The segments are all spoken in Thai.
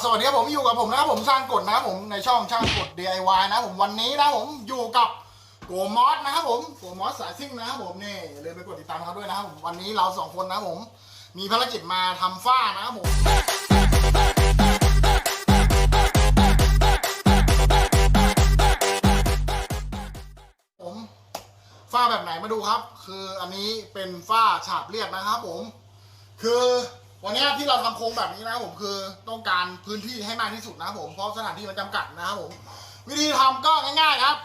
สวัสดีครับผมอยู่กับผมนะครับผมช่างกดนะครับผมในช่องช่างกด DIY นะผมวันนี้นะผมอยู่กับโกมอสนะครับผมโกมอสสายซิ่งนะครับผมนี่อย่าลืมไปกดติดตามเขาด้วยนะครับผมวันนี้เราสองคนนะครับผมมีภารกิจมาทำฝ้านะครับผมผมฝ้าแบบไหนมาดูครับ คืออันนี้เป็นฝ้าฉาบเรียบนะครับผมคือ วันนี้ที่เราทำโครงแบบนี้นะครับผมคือต้องการพื้นที่ให้มากที่สุดนะครับผมเพราะสถานที่มันจำกัดนะครับผม วิธีทำก็ง่ายๆครับ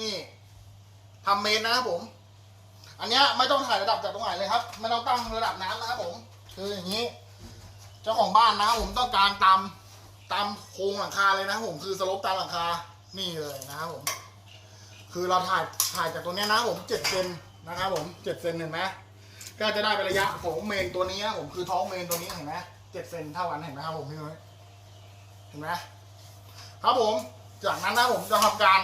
นี่ทำเมนนะครับผม อันเนี้ยไม่ต้องถ่ายระดับจากตรงไหนเลยครับไม่ต้องตั้งระดับน้ำนะครับผม คืออย่างนี้ เจ้าของบ้านนะครับผมต้องการตามตามโครงหลังคาเลยนะครับผมคือสลปตามหลังคานี่เลยนะครับผม คือเราถ่ายถ่ายจากตรงเนี้ยนะครับผมเจ็ดเซนนะครับผมเจ็ดเซนเห็นไหม ก็จะได้เป็นระยะของเมนตัวนี้นะผมคือท้องเมนตัวนี้เห็นไหมเจ็ดเซนเท่ากันเห็นไหมครับผมพี่นุ้ยเห็นไหมครับผมจากนั้นนะผมจะทำการ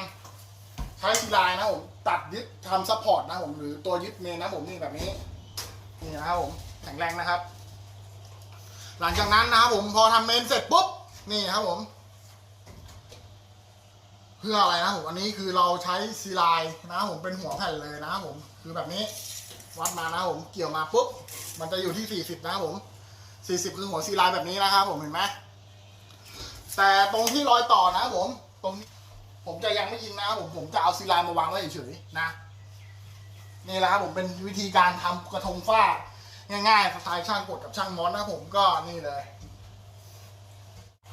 ใช้ซีไลน์นะผมตัดยึดทำซัพพอร์ตนะผมหรือตัวยึดเมนนะผมนี่แบบนี้นี่นะครับผมแข็งแรงนะครับ หลังจากนั้นนะครับผมพอทำเมนเสร็จปุ๊บนี่ครับผม เพื่ออะไรนะผมอันนี้คือเราใช้ซีไลน์นะผมเป็นหัวแผ่นเลยนะผมคือแบบนี้ วัดมานะครับผมเกี่ยวมาปุ๊บมันจะอยู่ที่ 40 นะครับผม 40 คือหัวซีไลน์แบบนี้นะครับผมเห็นไหมแต่ตรงที่รอยต่อนะครับผม ตรงนี้ผมจะยังไม่ยิงนะครับผมผมจะเอาซีไลน์มาวางไว้เฉยๆนะนี่แหละครับผมเป็นวิธีการทำกระทงฝ้าง่ายๆสไตล์ช่างกดกับช่างมอสนะผมก็นี่เลย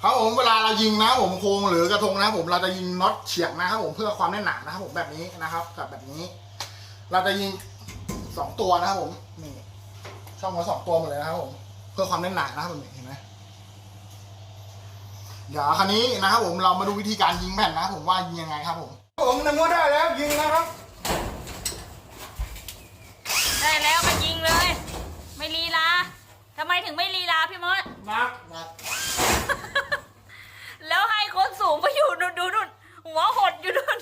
ครับผมเวลาเรายิงนะผมโครงหรือกระทงนะผมเราจะยิงน็อตเฉียงนะครับผมเพื่อความแน่นหนานะครับผมแบบนี้นะครับ กับแบบนี้ เราจะยิง สองตัวนะครับผมนี่ช่องมาสองตัวหมดเลยนะครับผมเพื่อความแน่นหนานะครับผมเห็นไหมเดี๋ยวคราวนี้นะครับผมเรามาดูวิธีการยิงแผ่นนะครับผมว่ายิงยังไงครับผมผมนำว่าได้แล้วยิงนะครับ ได้แล้วมายิงเลย ไม่ลีลาทำไมถึงไม่ลีลาพี่มด นักนัก แล้วให้คนสูงไปอยู่ดูดูนู่นหัวหดอยู่นู่น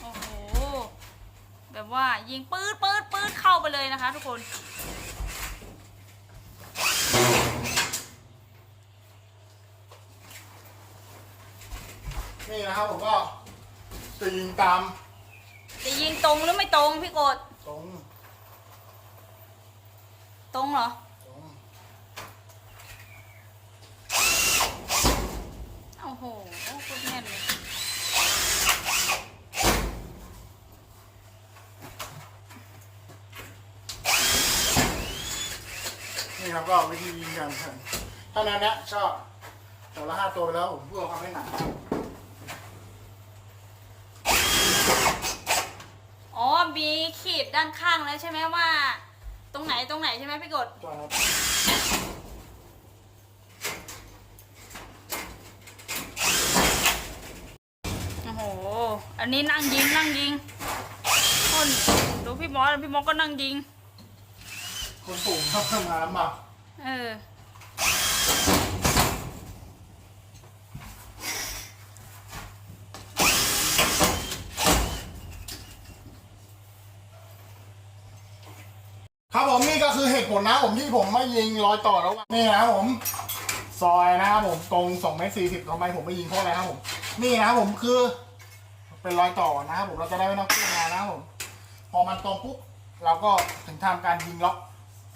โอ้โห แบบ ว่ายิงปื๊ดปื๊ดปื๊ดเข้าไปเลยนะคะ ทุกคนนี่นะครับผมก็จะยิงตามจะยิงตรงหรือไม่ตรงพี่กดตรงตรงเหรอตรงโอ้โหโคตรแน่นเลย นี่ ครับก็วิธียิงกันครับถ้านั้นนี้ชอบตัวละห้าตัวไปแล้วผมเพื่อความไม่หนักอ๋อมีขีดด้านข้างแล้วใช่ไหมว่า ตรงไหนตรงไหนใช่ไหมพี่กดตัวครับโอ้โห อันนี้นั่งยิงนั่งยิงคนดูพี่มอสพี่มอสก็นั่งยิง คนสูงครับมาลำบากเออ ครับผมนี่ก็คือเหตุผลนะผมที่ผมไม่ยิงรอยต่อแล้วนี่นะครับผม ซอยนะครับผมตรง2เมตรสี่สิบทำไมผมไม่ยิงเพราะอะไรครับผม นี่นะครับผมคือ เป็นรอยต่อนะครับผมเราจะได้ไม่ต้องเคลื่อนงานนะครับผม พอมันตรงปุ๊บเราก็ถึงทำการยิงล็อก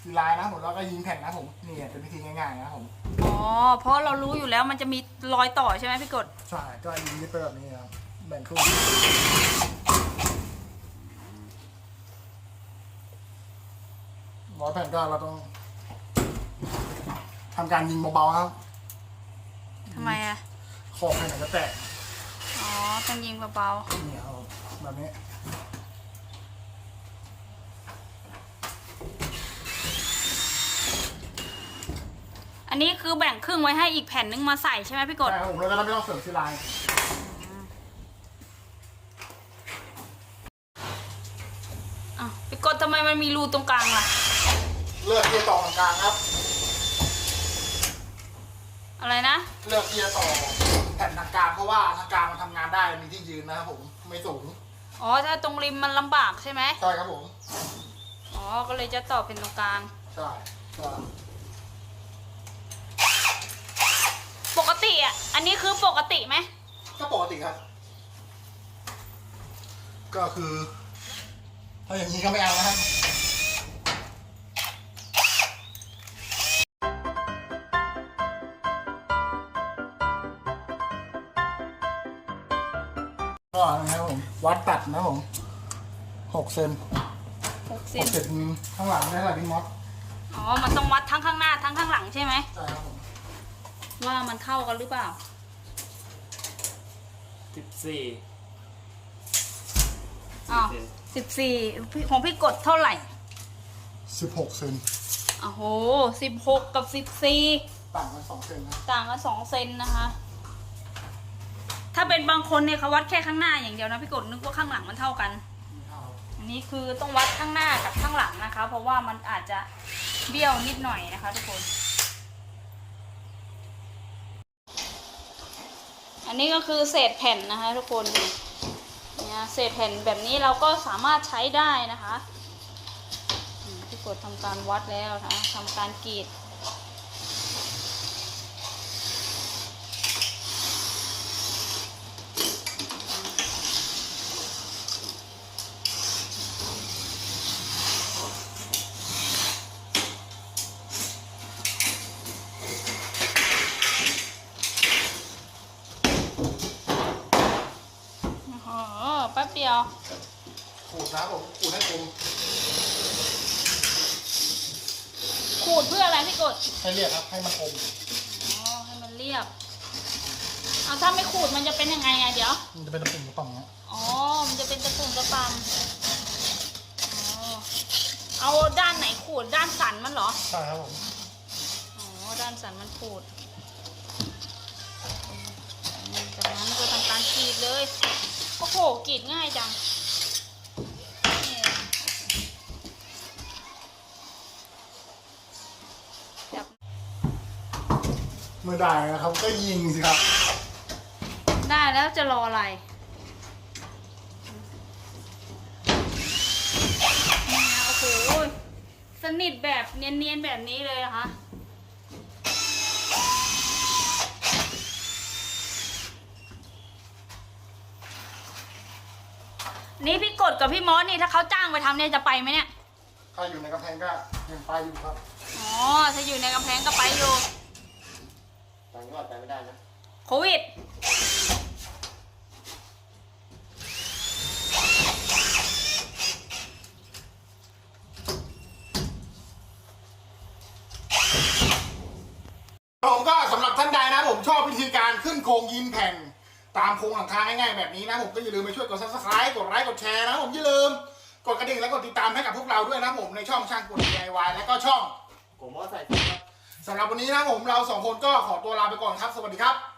ซีไลน์นะครับผมแล้วก็ยิงแผ่นนะครับผมนี่เป็นวิธีง่ายๆนะครับผมอ๋อ เพราะเรารู้อยู่แล้วมันจะมีรอยต่อใช่ไหมพี่กดใช่ก็ยิงยึดไปแบบนี้นะครับแบ่งครึ่งร้อยแผ่นก็เราต้องทำการยิงเบาๆครับทำไมอะขอบแผ่นอาจจะแตกอ๋อต้องยิงเบานี่ครับแบบนี้ นนี้คือแบ่งครึ่งไว้ให้อีกแผ่นนึงมาใส่ใช่ไหมพี่กด ใช่ครับผมเราจะได้ไม่ต้องเสริมซีไลน์อะพี่กดทำไมมันมีรูตรงกลางล่ะ เลือกที่จะต่อตรงกลางครับ อะไรนะ เลือกที่จะต่อแผ่นทางกลางเพราะว่าทางกลางมันทำงานได้มีที่ยืนนะครับผมไม่สูงอ๋อ ถ้าตรงริมมันลำบากใช่ไหมใช่ครับผมอ๋อ ก็เลยจะต่อเป็นตรงกลาง ใช่ก็ปกติอะ อันนี้คือ ปกติไหมก็ปกติครับ ก็คือถ้าอย่างนี้ก็ไม่เอานะครับ ก็นะครับผม วัดตัดนะครับผมหกเซนหกหเซกนเซนข้างหลังได้เท่าไหร่พี่มอสอ๋อ มันต้องวัดทั้งข้างหน้าทั้งข้างหลังใช่ไหมใช่ครับผม ว่ามันเท่ากันหรือเปล่า สิบสี่อ้าวสิบสี่ของพี่กดเท่าไหร่สิบหกเซนโอ้โหสิบหกกับสิบสี่ต่างกันสองเซนนะต่างกันสองเซนนะคะ ถ้าเป็นบางคนเนี่ยเขาวัดแค่ข้างหน้าอย่างเดียวนะพี่กดนึกว่าข้างหลังมันเท่ากันไม่เท่าอันนี้คือต้องวัดข้างหน้ากับข้างหลังนะคะ เพราะว่ามันอาจจะเบี้ยวนิดหน่อยนะคะทุกคน อันนี้ก็คือเศษแผ่นนะคะทุกคนเนี่ยเศษแผ่นแบบนี้เราก็สามารถใช้ได้นะคะพี่กดทำการวัดแล้วนะทำการกรีด โอ้โหแป๊บ เดียว ขูดนะครับผมขูดให้คมขูดเพื่ออะไรพี่กดให้เรียกครับ ให้มันคมอ๋อให้มันเรียบ เอาถ้าไม่ขูดมันจะเป็นยังไงอะเดี๋ยว มันจะเป็นตะปุ่มกระป๋องเนี้ยอ๋อ มันจะเป็นตะปุ่มตะปำอ๋อเอาด้านไหนขูดด้านสันมันเหรอ ใช่ครับผม อ๋อ ด้านสันมันขูด ก็ทำการกรีดเลย โอ้โหกรีดง่ายจังนี่จับเมื่อได้นะครับ ก็ยิงสิครับ ได้แล้วจะรออะไรนี่นะโอ้โหสนิทแบบเนียนๆแบบนี้เลยนะคะ นี่พี่กดกับพี่มอสนี่ถ้าเขาจ้างไปทำเนี่ยจะไปไหมเนี่ย ถ้าอยู่ในกำแพงก็ยังไปอยู่ครับอ๋อถ้าอยู่ในกำแพงก็ไปอยู่ต่างจังหวัดไปไม่ได้นะโควิด ผมก็สำหรับท่านใดนะผมชอบวิธีการขึ้นโครงยิงแผ่น ตามโครงหลังคาง่ายๆแบบนี้นะผมก็อย่าลืมไปช่วยกด subscribe กดไลค์กดแชร์นะผมอย่าลืมกดกระดิ่งและกดติดตามให้กับพวกเราด้วยนะผมในช่องช่างกด DIY และก็ช่องผมว่าใส่ชุดครับสำหรับวันนี้นะผมเราสองคนก็ขอตัวลาไปก่อนครับ สวัสดีครับ